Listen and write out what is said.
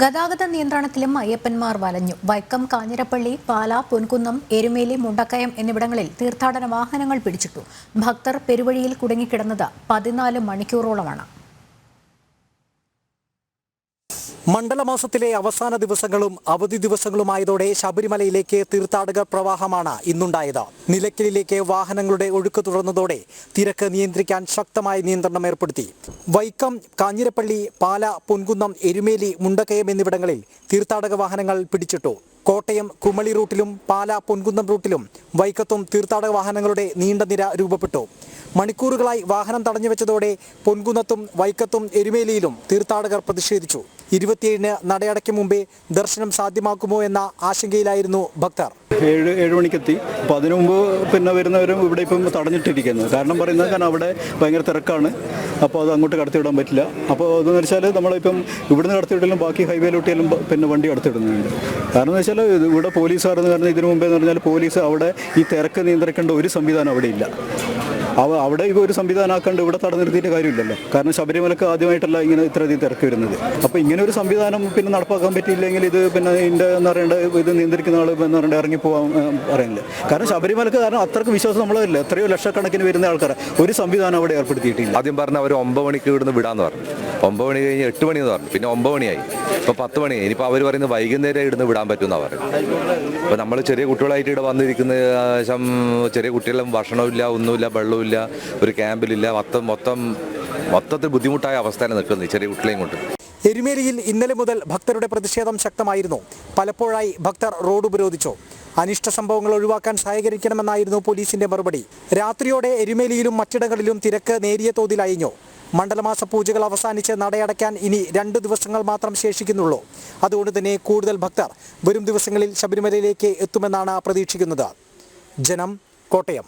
ഗതാഗത നിയന്ത്രണത്തിലും അയ്യപ്പന്മാർ വലഞ്ഞു. വൈക്കം കാഞ്ഞിരപ്പള്ളി പാല പൊൻകുന്നം എരുമേലി മുണ്ടക്കയം എന്നിവിടങ്ങളിൽ തീർത്ഥാടന വാഹനങ്ങൾ പിടിച്ചിട്ടു. ഭക്തർ പെരുവഴിയിൽ കുടുങ്ങിക്കിടന്നത് പതിനാല് മണിക്കൂറോളമാണ്. മണ്ഡലമാസത്തിലെ അവസാന ദിവസങ്ങളും അവധി ദിവസങ്ങളുമായതോടെ ശബരിമലയിലേക്ക് തീർത്ഥാടക പ്രവാഹമാണ് ഇന്നുണ്ടായത്. നിലയ്ക്കലിലേക്ക് വാഹനങ്ങളുടെ ഒഴുക്ക് തുടർന്നതോടെ തിരക്ക് നിയന്ത്രിക്കാൻ ശക്തമായ നിയന്ത്രണം ഏർപ്പെടുത്തി. വൈക്കം കാഞ്ഞിരപ്പള്ളി പാല പൊൻകുന്നം എരുമേലി മുണ്ടക്കയം എന്നിവിടങ്ങളിൽ തീർത്ഥാടക വാഹനങ്ങൾ പിടിച്ചിട്ടു. കോട്ടയം കുമളി റൂട്ടിലും പാല പൊൻകുന്നം റൂട്ടിലും വൈക്കത്തും തീർത്ഥാടക വാഹനങ്ങളുടെ നീണ്ട നിര രൂപപ്പെട്ടു. മണിക്കൂറുകളായി വാഹനം തടഞ്ഞുവെച്ചതോടെ പൊൻകുന്നത്തും വൈക്കത്തും എരുമേലിയിലും തീർത്ഥാടകർ പ്രതിഷേധിച്ചു. ഇരുപത്തിയേഴിന് നടയടയ്ക്ക് മുമ്പേ ദർശനം സാധ്യമാക്കുമോ എന്ന ആശങ്കയിലായിരുന്നു ഭക്തർ. ഏഴ് ഏഴ് മണിക്കെത്തി. അപ്പോൾ അതിനു മുമ്പ് പിന്നെ വരുന്നവരും ഇവിടെ ഇപ്പം തടഞ്ഞിട്ടിരിക്കുന്നു. കാരണം പറയുന്നത് കാരണം അവിടെ ഭയങ്കര തിരക്കാണ്. അപ്പോൾ അത് അങ്ങോട്ട് കടത്തിവിടാൻ പറ്റില്ല. അപ്പോൾ അതെന്ന് വെച്ചാൽ നമ്മളിപ്പം ഇവിടുന്ന് കടത്തിവിടലും ബാക്കി ഹൈവേയിലോട്ടിയാലും പിന്നെ വണ്ടി കടത്തിവിടുന്നുണ്ട്. കാരണം എന്ന് വെച്ചാൽ ഇവിടെ പോലീസുകാരെന്ന് പറഞ്ഞാൽ ഇതിനു മുമ്പേ എന്ന് പറഞ്ഞാൽ പോലീസ് അവിടെ ഈ തിരക്ക് നിയന്ത്രിക്കേണ്ട ഒരു സംവിധാനം അവിടെ ഇല്ല. അവ അവിടെ ഇപ്പോൾ ഒരു സംവിധാനമാക്കാണ്ട് ഇവിടെ തടഞ്ഞു നിർത്തിയിട്ട് കാര്യമില്ലല്ലോ. കാരണം ശബരിമലക്ക് ആദ്യമായിട്ടല്ല ഇങ്ങനെ ഇത്രയധികം തിരക്ക് വരുന്നത്. അപ്പോൾ ഇങ്ങനെ ഒരു സംവിധാനം പിന്നെ നടപ്പാക്കാൻ പറ്റിയില്ലെങ്കിൽ ഇത് പിന്നെ ഇതിന്റെ എന്ന് പറയേണ്ട ഇത് നിയന്ത്രിക്കുന്ന ആൾ എന്ന് പറയേണ്ട ഇറങ്ങി പോകാൻ പറയുന്നില്ല. കാരണം ശബരിമലക്ക് കാരണം അത്രയ്ക്ക് വിശ്വാസം നമ്മളല്ല എത്രയോ ലക്ഷക്കണക്കിന് വരുന്ന ആൾക്കാർ ഒരു സംവിധാനം അവിടെ ഏർപ്പെടുത്തിയിട്ടില്ല. ആദ്യം പറഞ്ഞ അവർ ഒമ്പത് മണിക്ക് ഇവിടുന്ന് വിടാന്ന് പറഞ്ഞു. ഒമ്പത് മണി കഴിഞ്ഞ് എട്ട് മണി എന്ന് പറഞ്ഞു. പിന്നെ ഒമ്പത് മണിയായി. ഇപ്പോൾ പത്ത് മണി. ഇനിയിപ്പോൾ അവർ പറയുന്നത് വൈകുന്നേരം ഇവിടുന്ന് വിടാൻ പറ്റുമെന്നാണ് പറയുന്നത്. അപ്പോൾ നമ്മൾ ചെറിയ കുട്ടികളായിട്ട് ഇവിടെ വന്നിരിക്കുന്ന ചെറിയ കുട്ടികളും ഭക്ഷണമില്ല ഒന്നുമില്ല വെള്ളമില്ല. ഒരു ക്യാമ്പിലില്ല മൊത്തം മൊത്തം മൊത്തത്തിൽ ബുദ്ധിമുട്ടായ അവസ്ഥയിൽ നിൽക്കുന്നത് ചെറിയ കുട്ടികളെയും കൊണ്ട്. എരുമേലിയിൽ ഇന്നലെ മുതൽ ഭക്തരുടെ പ്രതിഷേധം ശക്തമായിരുന്നു. പലപ്പോഴായി ഭക്തർ റോഡ് ഉപരോധിച്ചു. അനിഷ്ട സംഭവങ്ങൾ ഒഴിവാക്കാൻ സഹകരിക്കണമെന്നായിരുന്നു പോലീസിന്റെ മറുപടി. രാത്രിയോടെ എരുമേലിയിലും മറ്റിടങ്ങളിലും തിരക്ക് നേരിയ തോതിൽ അയഞ്ഞു. മണ്ഡലമാസ പൂജകൾ അവസാനിച്ച് നടയടയ്ക്കാൻ ഇനി രണ്ട് ദിവസങ്ങൾ മാത്രം ശേഷിക്കുന്നുള്ളൂ. അതുകൊണ്ട് തന്നെ കൂടുതൽ ഭക്തർ വരും ദിവസങ്ങളിൽ ശബരിമലയിലേക്ക് എത്തുമെന്നാണ് പ്രതീക്ഷിക്കുന്നത്. ജനം കോട്ടയം.